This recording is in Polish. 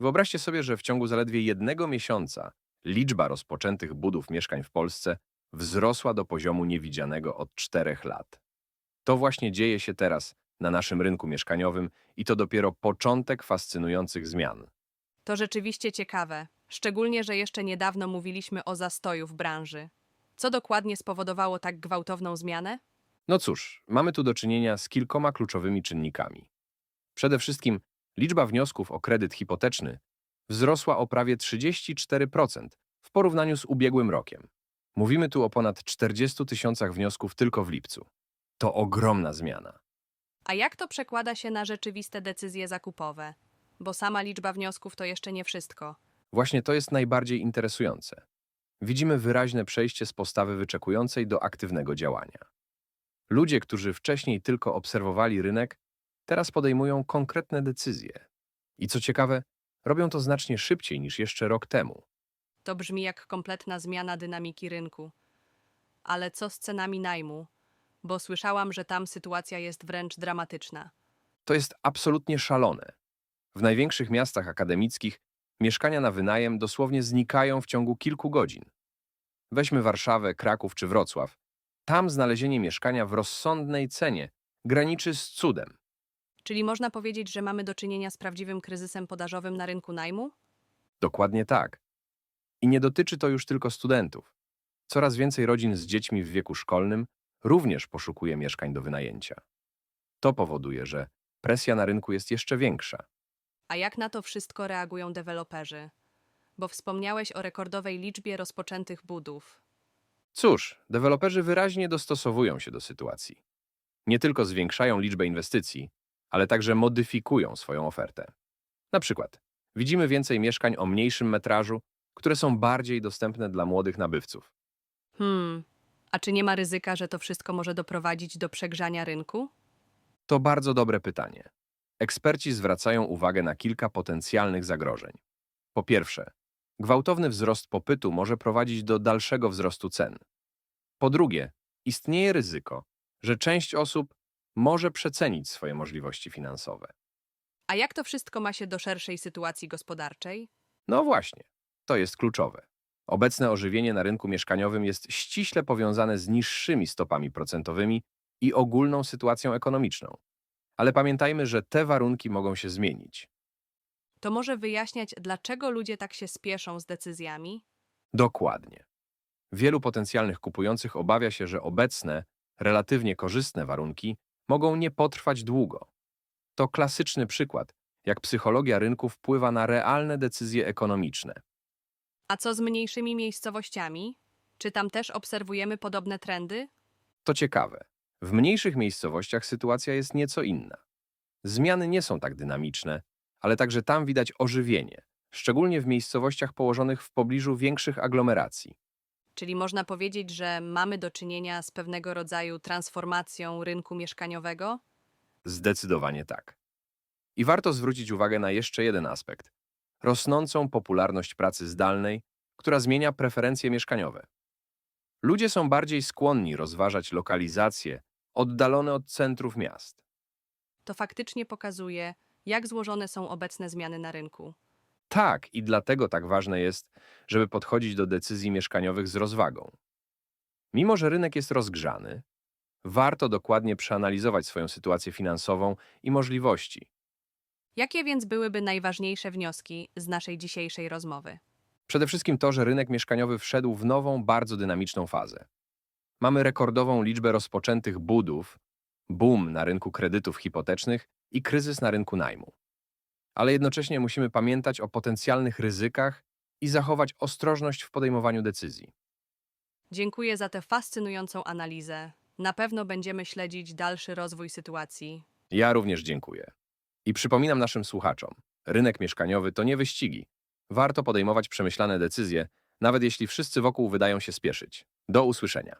Wyobraźcie sobie, że w ciągu zaledwie jednego miesiąca liczba rozpoczętych budów mieszkań w Polsce wzrosła do poziomu niewidzianego od czterech lat. To właśnie dzieje się teraz na naszym rynku mieszkaniowym i to dopiero początek fascynujących zmian. To rzeczywiście ciekawe, szczególnie, że jeszcze niedawno mówiliśmy o zastoju w branży. Co dokładnie spowodowało tak gwałtowną zmianę? No cóż, mamy tu do czynienia z kilkoma kluczowymi czynnikami. Przede wszystkim liczba wniosków o kredyt hipoteczny wzrosła o prawie 34% w porównaniu z ubiegłym rokiem. Mówimy tu o ponad 40 tysiącach wniosków tylko w lipcu. To ogromna zmiana. A jak to przekłada się na rzeczywiste decyzje zakupowe? Bo sama liczba wniosków to jeszcze nie wszystko. Właśnie to jest najbardziej interesujące. Widzimy wyraźne przejście z postawy wyczekującej do aktywnego działania. Ludzie, którzy wcześniej tylko obserwowali rynek, teraz podejmują konkretne decyzje. I co ciekawe, robią to znacznie szybciej niż jeszcze rok temu. To brzmi jak kompletna zmiana dynamiki rynku. Ale co z cenami najmu? Bo słyszałam, że tam sytuacja jest wręcz dramatyczna. To jest absolutnie szalone. W największych miastach akademickich mieszkania na wynajem dosłownie znikają w ciągu kilku godzin. Weźmy Warszawę, Kraków czy Wrocław. Tam znalezienie mieszkania w rozsądnej cenie graniczy z cudem. Czyli można powiedzieć, że mamy do czynienia z prawdziwym kryzysem podażowym na rynku najmu? Dokładnie tak. I nie dotyczy to już tylko studentów. Coraz więcej rodzin z dziećmi w wieku szkolnym również poszukuje mieszkań do wynajęcia. To powoduje, że presja na rynku jest jeszcze większa. A jak na to wszystko reagują deweloperzy? Bo wspomniałeś o rekordowej liczbie rozpoczętych budów. Cóż, deweloperzy wyraźnie dostosowują się do sytuacji. Nie tylko zwiększają liczbę inwestycji, ale także modyfikują swoją ofertę. Na przykład, widzimy więcej mieszkań o mniejszym metrażu, które są bardziej dostępne dla młodych nabywców. Hmm, a czy nie ma ryzyka, że to wszystko może doprowadzić do przegrzania rynku? To bardzo dobre pytanie. Eksperci zwracają uwagę na kilka potencjalnych zagrożeń. Po pierwsze, gwałtowny wzrost popytu może prowadzić do dalszego wzrostu cen. Po drugie, istnieje ryzyko, że część osób może przecenić swoje możliwości finansowe. A jak to wszystko ma się do szerszej sytuacji gospodarczej? No właśnie, to jest kluczowe. Obecne ożywienie na rynku mieszkaniowym jest ściśle powiązane z niższymi stopami procentowymi i ogólną sytuacją ekonomiczną. Ale pamiętajmy, że te warunki mogą się zmienić. To może wyjaśniać, dlaczego ludzie tak się spieszą z decyzjami? Dokładnie. Wielu potencjalnych kupujących obawia się, że obecne, relatywnie korzystne warunki mogą nie potrwać długo. To klasyczny przykład, jak psychologia rynku wpływa na realne decyzje ekonomiczne. A co z mniejszymi miejscowościami? Czy tam też obserwujemy podobne trendy? To ciekawe. W mniejszych miejscowościach sytuacja jest nieco inna. Zmiany nie są tak dynamiczne, ale także tam widać ożywienie, szczególnie w miejscowościach położonych w pobliżu większych aglomeracji. Czyli można powiedzieć, że mamy do czynienia z pewnego rodzaju transformacją rynku mieszkaniowego? Zdecydowanie tak. I warto zwrócić uwagę na jeszcze jeden aspekt rosnącą popularność pracy zdalnej, która zmienia preferencje mieszkaniowe. Ludzie są bardziej skłonni rozważać lokalizacje oddalone od centrów miast. To faktycznie pokazuje, jak złożone są obecne zmiany na rynku. Tak, i dlatego tak ważne jest, żeby podchodzić do decyzji mieszkaniowych z rozwagą. Mimo, że rynek jest rozgrzany, warto dokładnie przeanalizować swoją sytuację finansową i możliwości. Jakie więc byłyby najważniejsze wnioski z naszej dzisiejszej rozmowy? Przede wszystkim to, że rynek mieszkaniowy wszedł w nową, bardzo dynamiczną fazę. Mamy rekordową liczbę rozpoczętych budów, boom na rynku kredytów hipotecznych i kryzys na rynku najmu. Ale jednocześnie musimy pamiętać o potencjalnych ryzykach i zachować ostrożność w podejmowaniu decyzji. Dziękuję za tę fascynującą analizę. Na pewno będziemy śledzić dalszy rozwój sytuacji. Ja również dziękuję. I przypominam naszym słuchaczom, rynek mieszkaniowy to nie wyścigi. Warto podejmować przemyślane decyzje, nawet jeśli wszyscy wokół wydają się spieszyć. Do usłyszenia.